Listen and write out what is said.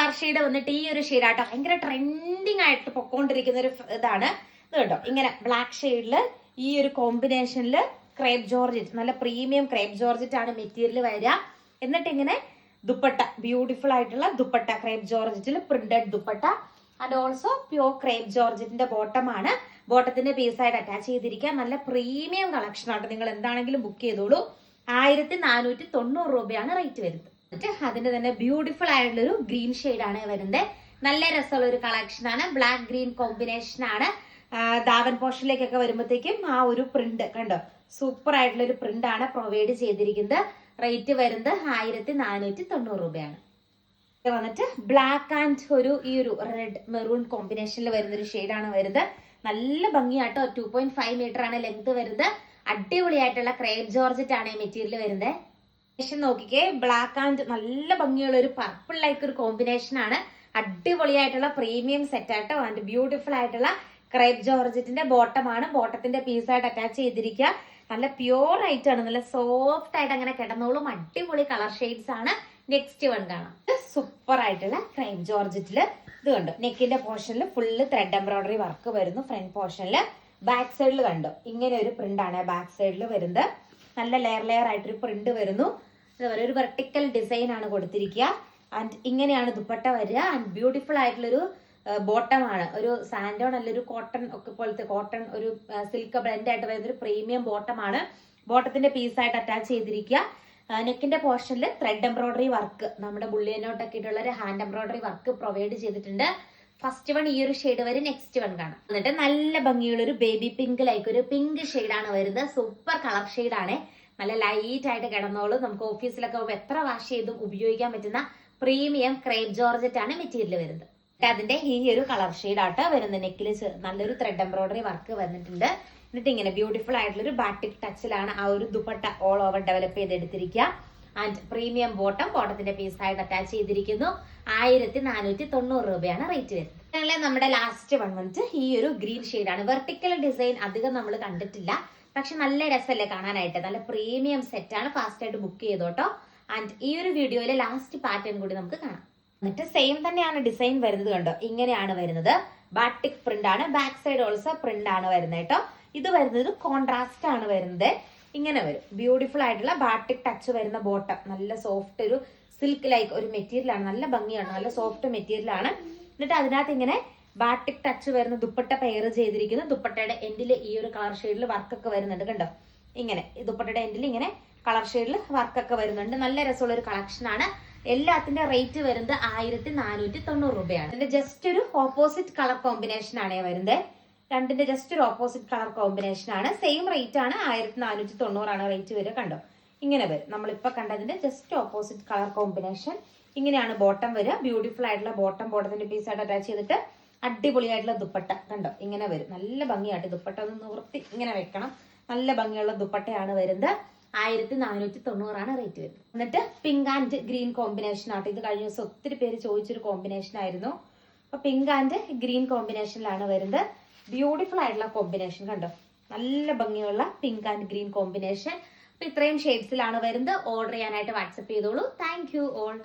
Colour shade വന്നിട്ട് ഈ ഒരു ഷെയ്ഡാട്ടോ ഭയങ്കര ട്രെൻഡിങ് ആയിട്ട് പൊക്കോണ്ടിരിക്കുന്ന ഒരു ഇതാണ്. ഇത് കേട്ടോ ഇങ്ങനെ ബ്ലാക്ക് ഷെയ്ഡിൽ ഈ ഒരു കോമ്പിനേഷനിൽ ക്രേപ്പ് ജോർജറ്റ് നല്ല പ്രീമിയം ക്രേപ്പ് ജോർജറ്റ് ആണ് മെറ്റീരിയൽ വരിക. എന്നിട്ട് ഇങ്ങനെ ദുപ്പട്ട ബ്യൂട്ടിഫുൾ ആയിട്ടുള്ള dupatta crepe ജോർജറ്റിൽ printed dupatta. And also pure crepe ജോർജറ്റിന്റെ bottom ആണ്. ബോട്ടത്തിന്റെ പീസായിട്ട് അറ്റാച്ച് ചെയ്തിരിക്കുക. നല്ല പ്രീമിയം കളക്ഷൻ ആണ് നിങ്ങൾ എന്താണെങ്കിലും ബുക്ക് ചെയ്തോളൂ. ആയിരത്തി നാനൂറ്റി തൊണ്ണൂറ് രൂപയാണ് റേറ്റ് വരുന്നത്. എന്നിട്ട് അതിന്റെ തന്നെ ബ്യൂട്ടിഫുൾ ആയിട്ടുള്ള ഒരു ഗ്രീൻ ആണ് വരുന്നത് നല്ല രസമുള്ള ഒരു കളക്ഷൻ ആണ്. ബ്ലാക്ക് ഗ്രീൻ കോമ്പിനേഷൻ ആണ്. ദാവൻ പോർഷനിലേക്കൊക്കെ വരുമ്പോഴത്തേക്കും ആ ഒരു പ്രിന്റ് കണ്ടോ? സൂപ്പർ ആയിട്ടുള്ള ഒരു പ്രിന്റ് ആണ് പ്രൊവൈഡ് ചെയ്തിരിക്കുന്നത്. റേറ്റ് വരുന്നത് ആയിരത്തി നാനൂറ്റി തൊണ്ണൂറ് രൂപയാണ് വന്നിട്ട് ബ്ലാക്ക് ആൻഡ് ഒരു ഈ ഒരു റെഡ് മെറൂൺ കോമ്പിനേഷനിൽ വരുന്ന ഒരു ഷെയ്ഡാണ് വരുന്നത്. നല്ല ഭംഗിയാട്ടോ. ടു പോയിന്റ് ഫൈവ് മീറ്റർ ആണ് ലെങ്ത് വരുന്നത്. അടിപൊളിയായിട്ടുള്ള ക്രേപ്പ് ജോർജറ്റ് ആണ് ഈ മെറ്റീരിയൽ വരുന്നത് കോമ്പിനേഷൻ നോക്കിക്കേ ബ്ലാക്ക് ആൻഡ് നല്ല ഭംഗിയുള്ള ഒരു പർപ്പിൾ ലൈക്ക് ഒരു കോമ്പിനേഷൻ ആണ്. അടിപൊളിയായിട്ടുള്ള പ്രീമിയം സെറ്റ് ആട്ടോ ആൻഡ് ബ്യൂട്ടിഫുൾ ആയിട്ടുള്ള ക്രേപ്പ് ജോർജറ്റിന്റെ ബോട്ടം ആണ്. ബോട്ടത്തിന്റെ പീസായിട്ട് അറ്റാച്ച് ചെയ്തിരിക്കുക. നല്ല പ്യൂർ ആയിട്ട് ആണ്. നല്ല സോഫ്റ്റ് ആയിട്ട് അങ്ങനെ കിടന്നോളും. അടിപൊളി കളർ ഷെയ്ഡ്സ് ആണ്. നെക്സ്റ്റ് വൺ കാണാം. സൂപ്പർ ആയിട്ടുള്ള ക്രേപ്പ് ജോർജറ്റിൽ ഇത് കണ്ടു? നെക്കിന്റെ പോർഷനിൽ ഫുള്ള് ത്രെഡ് എംബ്രോയിഡറി വർക്ക് വരുന്നു. ഫ്രണ്ട് പോർഷനിൽ ബാക്ക് സൈഡിൽ കണ്ടു? ഇങ്ങനെ ഒരു പ്രിന്റ് ആണ് ബാക്ക് സൈഡിൽ വരുന്നത്. നല്ല ലെയർ ലെയർ ആയിട്ടൊരു പ്രിന്റ് വരുന്നു. അതുപോലെ ഒരു വെർട്ടിക്കൽ ഡിസൈൻ ആണ് കൊടുത്തിരിക്കുക. ആൻഡ് ഇങ്ങനെയാണ് ദുപ്പട്ട വരിക. ആൻഡ് ബ്യൂട്ടിഫുൾ ആയിട്ടുള്ളൊരു ബോട്ടം ആണ്. ഒരു സാൻഡോൺ അല്ല ഒരു കോട്ടൺ ഒക്കെ പോലത്തെ കോട്ടൺ ഒരു സിൽക്ക് ബ്ലെൻഡ് ആയിട്ട് വരുന്ന ഒരു പ്രീമിയം ബോട്ടം ആണ്. ബോട്ടത്തിന്റെ പീസായിട്ട് അറ്റാച്ച് ചെയ്തിരിക്കുക. നെക്കിന്റെ പോർഷനിൽ ത്രെഡ് എംബ്രോയിഡറി വർക്ക് നമ്മുടെ ബുള്ളിയനോട്ടൊക്കെ ഇട്ടുള്ള ഒരു ഹാൻഡ് എംബ്രോയിഡറി വർക്ക് പ്രൊവൈഡ് ചെയ്തിട്ടുണ്ട്. ഫസ്റ്റ് വൺ ഈ ഒരു ഷെയ്ഡ് വരെ നെക്സ്റ്റ് വൺ കാണാം. എന്നിട്ട് നല്ല ഭംഗിയുള്ള ഒരു ബേബി പിങ്ക് ലൈക്ക് ഒരു പിങ്ക് ആണ് വരുന്നത്. സൂപ്പർ കളർ ആണ്. നല്ല ലൈറ്റ് ആയിട്ട് കിടന്നോളും. നമുക്ക് ഓഫീസിലൊക്കെ പോകുമ്പോൾ എത്ര വാഷ് ചെയ്തും ഉപയോഗിക്കാൻ പറ്റുന്ന പ്രീമിയം ക്രേപ്പ് ജോർജറ്റ് ആണ് മെറ്റീരിയൽ വരുന്നത്. അതിന്റെ ഈ ഒരു കളർ ആട്ടോ വരുന്ന നെക്കിൽ നല്ലൊരു ത്രെഡ് എംബ്രോയിഡറി വർക്ക് വന്നിട്ടുണ്ട്. എന്നിട്ട് ഇങ്ങനെ ബ്യൂട്ടിഫുൾ ആയിട്ടുള്ള ഒരു ബാറ്റിക് ടച്ചിലാണ് ആ ഒരു ദുപ്പട്ട ഓൾ ഓവർ ഡെവലപ്പ് ചെയ്തെടുത്തിരിക്കുക. ആൻഡ് പ്രീമിയം ബോട്ടം ബോട്ടത്തിന്റെ പീസായിട്ട് അറ്റാച്ച് ചെയ്തിരിക്കുന്നു. ആയിരത്തി നാനൂറ്റി തൊണ്ണൂറ് രൂപയാണ് റേറ്റ് വരുന്നത്. നമ്മുടെ ലാസ്റ്റ് വൺ വന്നിട്ട് ഈ ഒരു ഗ്രീൻ ആണ്. വെർട്ടിക്കൽ ഡിസൈൻ അധികം നമ്മൾ കണ്ടിട്ടില്ല. പക്ഷെ നല്ല രസമല്ലേ കാണാനായിട്ട്. നല്ല പ്രീമിയം സെറ്റ് ആണ് ഫാസ്റ്റ് ആയിട്ട് ബുക്ക് ചെയ്തോട്ടോ. ആൻഡ് ഈ ഒരു വീഡിയോയിലെ ലാസ്റ്റ് പാറ്റേൺ കൂടി നമുക്ക് കാണാം. എന്നിട്ട് സെയിം തന്നെയാണ് ഡിസൈൻ വരുന്നത് കണ്ടോ? ഇങ്ങനെയാണ് വരുന്നത്. ബാട്ടിക് പ്രിന്റ് ആണ്. ബാക്ക് സൈഡ് ഓൾസോ പ്രിന്റ് ആണ് വരുന്നത് കേട്ടോ. ഇത് വരുന്നത് കോൺട്രാസ്റ്റ് ആണ് വരുന്നത്. ഇങ്ങനെ വരും. ബ്യൂട്ടിഫുൾ ആയിട്ടുള്ള ബാട്ടിക് ടച്ച് വരുന്ന ബോട്ടം നല്ല സോഫ്റ്റ് ഒരു സിൽക്ക് ലൈക്ക് ഒരു മെറ്റീരിയലാണ് നല്ല ഭംഗിയാണ്. നല്ല സോഫ്റ്റ് മെറ്റീരിയലാണ് എന്നിട്ട് അതിനകത്ത് ഇങ്ങനെ ബാട്ടിക് ടച്ച് വരുന്ന ദുപ്പട്ട പെയർ ചെയ്തിരിക്കുന്നു. ദുപ്പട്ടയുടെ എൻഡിൽ ഈ ഒരു കളർ ഷെയ്ഡിൽ വർക്കൊക്കെ വരുന്നുണ്ട് കണ്ടോ? ഇങ്ങനെ. ദുപ്പട്ടയുടെ എൻഡിൽ ഇങ്ങനെ കളർ ഷെയ്ഡിൽ വർക്കൊക്കെ വരുന്നുണ്ട്. നല്ല രസമുള്ള ഒരു കളക്ഷൻ ആണ്. എല്ലാത്തിന്റെ റേറ്റ് വരുന്നത് ആയിരത്തി നാനൂറ്റി തൊണ്ണൂറ് രൂപയാണ്. ഇതിന്റെ ജസ്റ്റ് ഒരു ഓപ്പോസിറ്റ് കളർ കോമ്പിനേഷൻ ആണ് വരുന്നത്. രണ്ടിന്റെ ജസ്റ്റ് ഒരു ഓപ്പോസിറ്റ് കളർ കോമ്പിനേഷൻ ആണ്. സെയിം റേറ്റ് ആണ്. ആയിരത്തി നാനൂറ്റി തൊണ്ണൂറാണ് റേറ്റ് വരെ കണ്ടോ? ഇങ്ങനെ വരും. നമ്മളിപ്പോ കണ്ടതിന്റെ ജസ്റ്റ് ഓപ്പോസിറ്റ് കളർ കോമ്പിനേഷൻ ഇങ്ങനെയാണ് ബോട്ടം വരിക. ബ്യൂട്ടിഫുൾ ആയിട്ടുള്ള ബോട്ടം ബോട്ടത്തിന്റെ പീസ് ആയിട്ട് അറ്റാച്ച് ചെയ്തിട്ട് അടിപൊളിയായിട്ടുള്ള ദുപ്പട്ട കണ്ടോ? ഇങ്ങനെ വരും. നല്ല ഭംഗിയായിട്ട് ദുപ്പട്ട ഒന്ന് നിവർത്തി ഇങ്ങനെ വെക്കണം. നല്ല ഭംഗിയുള്ള ദുപ്പട്ടയാണ് വരുന്നത്. ആയിരത്തി നാനൂറ്റി തൊണ്ണൂറാണ് റേറ്റ് വരുന്നത്. എന്നിട്ട് പിങ്ക് ആൻഡ് ഗ്രീൻ കോമ്പിനേഷൻ ആട്ടോ. ഇത് കഴിഞ്ഞ ദിവസം ഒത്തിരി പേര് ചോദിച്ചൊരു കോമ്പിനേഷൻ ആയിരുന്നു. അപ്പൊ പിങ്ക് ആൻഡ് ഗ്രീൻ കോമ്പിനേഷനിലാണ് വരുന്നത്. ബ്യൂട്ടിഫുൾ ആയിട്ടുള്ള കോമ്പിനേഷൻ കണ്ടോ? നല്ല ഭംഗിയുള്ള പിങ്ക് ആൻഡ് ഗ്രീൻ കോമ്പിനേഷൻ അപ്പൊ ഇത്രയും ഷെയ്ഡ്സിലാണ് വരുന്നത്. ഓർഡർ ചെയ്യാനായിട്ട് വാട്സപ്പ് ചെയ്തോളൂ. Thank you all